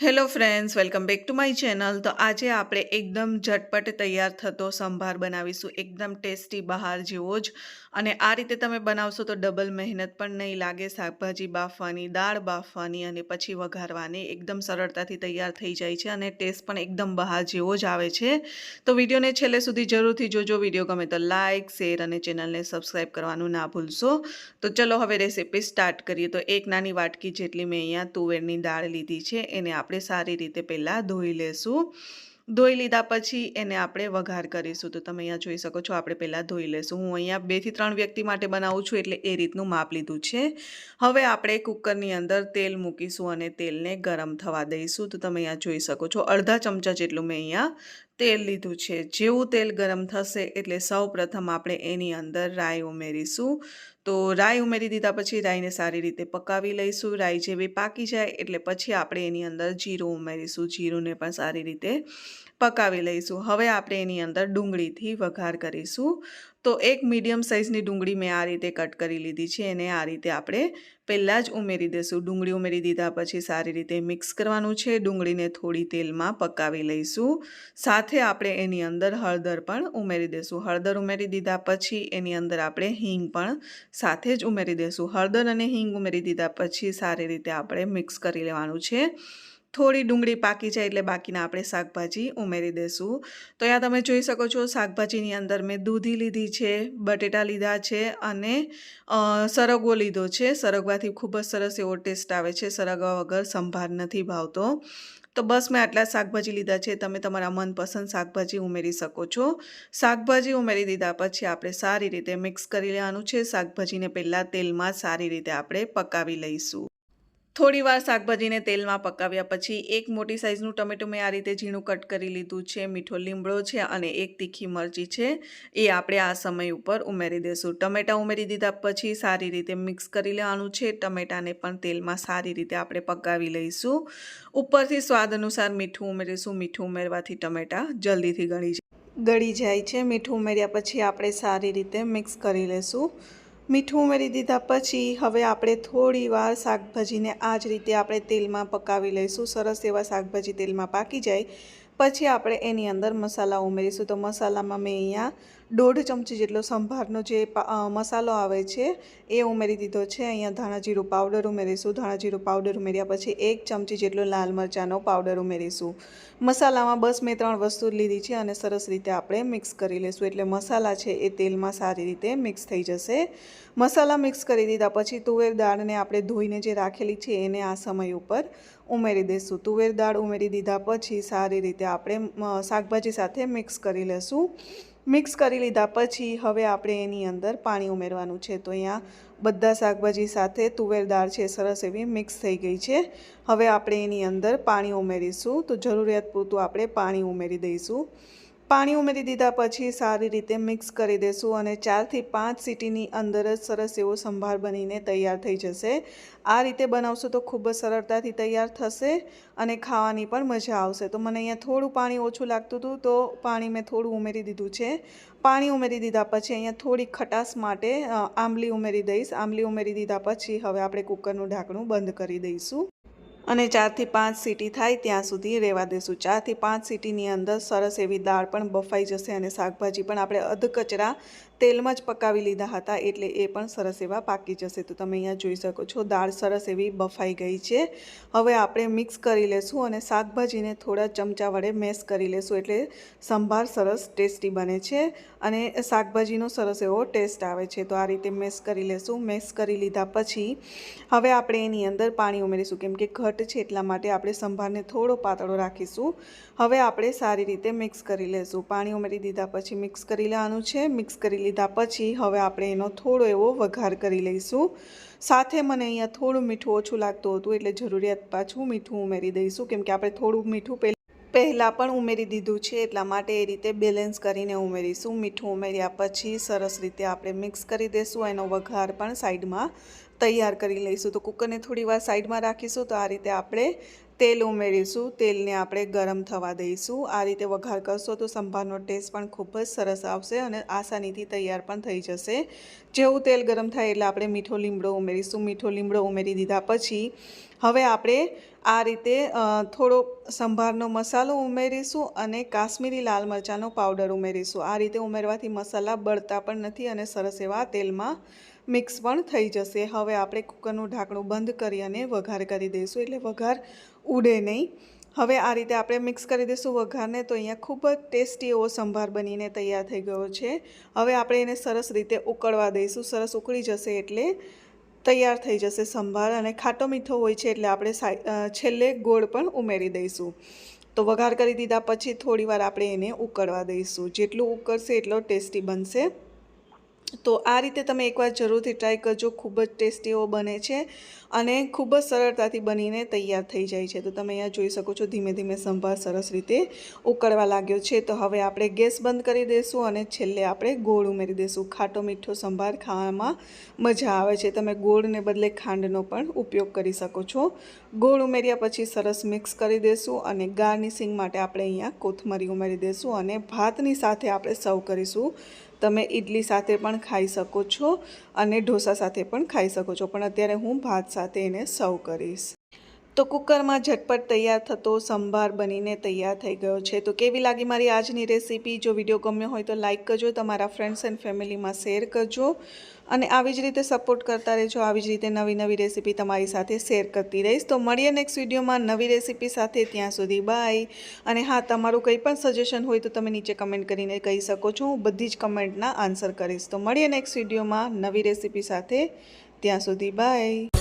Hello friends welcome back to my channel તો આજે આપણે એકદમ ઝટપટ તૈયાર થતો સંભાર બનાવીશું. એકદમ ટેસ્ટી બહાર જેવો જ. અને આ રીતે તમે બનાવશો તો ડબલ મહેનત પણ નહીં લાગે. શાકભાજી બાફવાની, દાળ બાફવાની અને પછી વઘારવાની એકદમ સરળતાથી તૈયાર થઈ જાય છે અને ટેસ્ટ પણ એકદમ બહાર જેવો જ આવે છે. તો વિડીયોને છેલ્લે સુધી જરૂરથી જોજો. વીડિયો ગમે તો લાઇક શેર અને ચેનલને સબસ્ક્રાઈબ કરવાનું ના ભૂલશો. તો ચલો હવે રેસીપી સ્ટાર્ટ કરીએ. તો એક નાની વાટકી જેટલી મેં અહીંયા તુવેરની દાળ લીધી છે. એને આપણે સારી રીતે પહેલાં ધોઈ લેશું. ધોઈ લીધા પછી એને આપણે વઘાર કરીશું. તો તમે અહીંયા જોઈ શકો છો, આપણે પહેલાં ધોઈ લેશું. હું અહીંયા બેથી ત્રણ વ્યક્તિ માટે બનાવું છું, એટલે એ રીતનું માપ લીધું છે. હવે આપણે કુકરની અંદર તેલ મૂકીશું અને તેલને ગરમ થવા દઈશું. તો તમે અહીંયા જોઈ શકો છો, અડધા ચમચા જેટલું મેં અહીંયા તેલ લીધું છે. જેવું તેલ ગરમ થશે એટલે સૌ પ્રથમ આપણે એની અંદર રાઈ ઉમેરીશું. તો રાઈ ઉમેરી દીધા પછી રાઈને સારી રીતે પકાવી લઈશું. રાઈ જેવી પાકી જાય એટલે પછી આપણે એની અંદર જીરું ઉમેરીશું. જીરુંને પણ સારી રીતે પકાવી લઈશું. હવે આપણે એની અંદર ડુંગળીથી વઘાર કરીશું. તો એક મીડિયમ સાઇઝની ડુંગળી મેં આ રીતે કટ કરી લીધી છે. એને આ રીતે આપણે પહેલાં જ ઉમેરી દઈશું ડુંગળી ઉમેરી દીધા પછી સારી રીતે મિક્સ કરવાનું છે. ડુંગળીને થોડી તેલમાં પકાવી લઈશું. સાથે આપણે એની અંદર હળદર પણ ઉમેરી દઈશું હળદર ઉમેરી દીધા પછી એની અંદર આપણે હિંગ પણ સાથે જ ઉમેરી દઈશું હળદર અને હિંગ ઉમેરી દીધા પછી સારી રીતે આપણે મિક્સ કરી લેવાનું છે. થોડી ડુંગળી પાકી જાય એટલે બાકીના આપણે શાકભાજી ઉમેરી દઈશું તો અહીંયા તમે જોઈ શકો છો, શાકભાજીની અંદર મેં દૂધી લીધી છે, બટેટા લીધા છે અને સરગવો લીધો છે. સરગવાથી ખૂબ જ સરસ એવો ટેસ્ટ આવે છે, સરગવા વગર સંભાર નથી ભાવતો. તો બસ મેં આટલા શાકભાજી લીધા છે, તમે તમારા મનપસંદ શાકભાજી ઉમેરી શકો છો. શાકભાજી ઉમેરી દીધા પછી આપણે સારી રીતે મિક્સ કરી લેવાનું છે. શાકભાજીને પહેલાં તેલમાં સારી રીતે આપણે પકાવી લઈશું. થોડી વાર શાકભાજીને તેલમાં પકાવ્યા પછી એક મોટી સાઇઝનું ટમેટું મેં આ રીતે ઝીણું કટ કરી લીધું છે, મીઠો લીમડો છે અને એક તીખી મરચી છે. એ આપણે આ સમય ઉપર ઉમેરી દઈશું ટમેટાં ઉમેરી દીધા પછી સારી રીતે મિક્સ કરી લેવાનું છે. ટમેટાને પણ તેલમાં સારી રીતે આપણે પકાવી લઈશું. ઉપરથી સ્વાદ અનુસાર મીઠું ઉમેરીશું. મીઠું ઉમેરવાથી ટમેટાં જલ્દીથી ગળી ગળી જાય છે. મીઠું ઉમેર્યા પછી આપણે સારી રીતે મિક્સ કરી લઈશું મીઠું ઉમેરી દીધા પછી હવે આપણે થોડી વાર શાકભાજીને આ જ રીતે આપણે તેલમાં પકાવી લઈશું. સરસ એવા શાકભાજી તેલમાં પાકી જાય. પછી આપણે એની અંદર મસાલા ઉમેરીશું. તો મસાલામાં મેં અહીંયા દોઢ ચમચી જેટલો સંભારનો જે મસાલો આવે છે, એ ઉમેરી દીધો છે. અહીંયા ધાણાજીરું પાવડર ઉમેરીશું. ધાણાજીરું પાવડર ઉમેર્યા પછી એક ચમચી જેટલો લાલ મરચાંનો પાવડર ઉમેરીશું. મસાલામાં બસ મેં ત્રણ વસ્તુ લીધી છે અને સરસ રીતે આપણે મિક્સ કરી લઈશું એટલે મસાલા છે એ તેલમાં સારી રીતે મિક્સ થઈ જશે. મસાલા મિક્સ કરી દીધા પછી તુવેર દાળને આપણે ધોઈને જે રાખેલી છે એને આ સમય ઉપર ઉમેરી દઈશું તુવેર દાળ ઉમેરી દીધા પછી સારી રીતે આપણે શાકભાજી સાથે મિક્સ કરી લઈશું મિક્સ કરી લીધા પછી હવે આપણે એની અંદર પાણી ઉમેરવાનું છે. તો અહીંયા બધા શાકભાજી સાથે તુવેર દાળ છે, સરસ એવી મિક્સ થઈ ગઈ છે. હવે આપણે એની અંદર પાણી ઉમેરીશું. તો જરૂરિયાત પૂરતું આપણે પાણી ઉમેરી દઈશું. પાણી ઉમેરી દીધા પછી સારી રીતે મિક્સ કરી દઈશું અને ચારથી પાંચ સીટીની અંદર જ સરસ એવો સંભાર બનીને તૈયાર થઈ જશે. આ રીતે બનાવશો તો ખૂબ જ સરળતાથી તૈયાર થશે અને ખાવાની પણ મજા આવશે. તો મને અહીંયા થોડું પાણી ઓછું લાગતું હતું તો પાણી મેં થોડું ઉમેરી દીધું છે. પાણી ઉમેરી દીધા પછી અહીંયા થોડી ખટાશ માટે આંબલી ઉમેરી દઈશ. આંબલી ઉમેરી દીધા પછી હવે આપણે કુકરનું ઢાંકણું બંધ કરી દઈશું. અને ચારથી પાંચ સીટી થાય ત્યાં સુધી રહેવા દઈશું ચારથી પાંચ સીટીની અંદર સરસ એવી દાળ પણ બફાઈ જશે અને શાકભાજી પણ આપણે અધકચરા તેલમાં જ પકાવી લીધા હતા એટલે એ પણ સરસ એવા પાકી જશે. તો તમે અહીંયા જોઈ શકો છો, દાળ સરસ એવી બફાઈ ગઈ છે. હવે આપણે મિક્સ કરી લેશું અને શાકભાજીને થોડા ચમચા વડે મેશ કરી લેશું એટલે સંભાર સરસ ટેસ્ટી બને છે અને શાકભાજીનો સરસ એવો ટેસ્ટ આવે છે. તો આ રીતે મેશ કરી લેશું. મેશ કરી લીધા પછી હવે આપણે એની અંદર પાણી ઉમેરીશું. કેમ કે ઘટ છે એટલા માટે આપણે સંભારને થોડો પાતળો રાખીશું. હવે આપણે સારી રીતે મિક્સ કરી લેશું. પાણી ઉમેરી દીધા પછી મિક્સ કરી લેવાનું છે. મિક્સ કરી લીધા પછી હવે આપણે એનો થોડો એવો વઘાર કરી લઈશું. સાથે મને અહીંયા થોડું મીઠું ઓછું લાગતું હતું એટલે જરૂરિયાત પાછું મીઠું ઉમેરી દઈશું. કેમ કે આપણે થોડું મીઠું પહેલાં પણ ઉમેરી દીધું છે, એટલા માટે એ રીતે બેલેન્સ કરીને ઉમેરીશું. મીઠું ઉમેર્યા પછી સરસ રીતે આપણે મિક્સ કરી દઈશું એનો વઘાર પણ સાઈડમાં તૈયાર કરી લઈશું. તો કુકરને થોડી વાર સાઈડમાં રાખીશું તો આ રીતે આપણે તેલ ઉમેરીશું. તેલને આપણે ગરમ થવા દઈશું. આ રીતે વઘાર કરશો તો સંભારનો ટેસ્ટ પણ ખૂબ જ સરસ આવશે અને આસાનીથી તૈયાર પણ થઈ જશે. જેવું તેલ ગરમ થાય એટલે આપણે મીઠો લીમડો ઉમેરીશું. મીઠો લીમડો ઉમેરી દીધા પછી હવે આપણે આ રીતે થોડો સંભારનો મસાલો ઉમેરીશું અને કાશ્મીરી લાલ મરચાંનો પાવડર ઉમેરીશું. આ રીતે ઉમેરવાથી મસાલા બળતા પણ નથી અને સરસ એવા તેલમાં મિક્સ પણ થઈ જશે. હવે આપણે કુકરનું ઢાંકણું બંધ કરી અને વઘાર કરી દઈશું. એટલે વઘાર ઉડે નહીં. હવે આ રીતે આપણે મિક્સ કરી દઈશું વઘારને તો અહીંયા ખૂબ જ ટેસ્ટી એવો સંભાર બનીને તૈયાર થઈ ગયો છે. હવે આપણે એને સરસ રીતે ઉકળવા દઈશું. સરસ ઉકળી જશે એટલે તૈયાર થઈ જશે સંભાર અને ખાટો મીઠો હોય છે એટલે આપણે છેલ્લે ગોળ પણ ઉમેરી દઈશું. તો વઘાર કરી દીધા પછી થોડીવાર આપણે એને ઉકળવા દઈશું. જેટલું ઉકળશે એટલો ટેસ્ટી બનશે. તો આ રીતે તમે એકવાર જરૂરથી ટ્રાય કરજો. ખૂબ જ ટેસ્ટી એવો બને છે અને ખૂબ જ સરળતાથી બનીને તૈયાર થઈ જાય છે. તો તમે અહીંયા જોઈ શકો છો ધીમે ધીમે સંભાર સરસ રીતે ઉકળવા લાગ્યો છે. તો હવે આપણે ગેસ બંધ કરી દઈશું અને છેલ્લે આપણે ગોળ ઉમેરી દઈશું ખાટો મીઠો સંભાર ખાવામાં મજા આવે છે. તમે ગોળને બદલે ખાંડનો પણ ઉપયોગ કરી શકો છો. ગોળ ઉમેર્યા પછી સરસ મિક્સ કરી દઈશું અને ગાર્નિશિંગ માટે આપણે અહીંયા કોથમરી ઉમેરી દઈશું અને ભાતની સાથે આપણે સર્વ કરીશું. તમે ઇડલી સાથે પણ ખાઈ શકો છો અને ઢોસા સાથે પણ ખાઈ શકો છો. પણ અત્યારે હું ભાત સાથે એને સર્વ કરીશ. તો કુકરમાં ઝટપટ તૈયાર થતો સંભાર બનીને તૈયાર થઈ ગયો છે. તો કેવી લાગી મારી આજની રેસીપી? જો વીડિયો ગમ્યો હોય તો લાઇક કરજો, તમારા ફ્રેન્ડ્સ એન્ડ ફેમિલીમાં શેર કરજો અને આવી જ રીતે સપોર્ટ કરતા રહેજો. આવી જ રીતે નવી નવી રેસીપી તમારી સાથે શેર કરતી રહીશ. તો મળીએ નેક્સ્ટ વિડીયોમાં નવી રેસીપી સાથે. ત્યાં સુધી બાય અને હા, તમારું કંઈ પણ સજેશન હોય તો તમે નીચે કમેન્ટ કરીને કહી શકો છો. હું બધી જ કમેન્ટના આન્સર કરીશ. તો મળીએ નેક્સ્ટ વિડીયોમાં નવી રેસીપી સાથે. ત્યાં સુધી બાય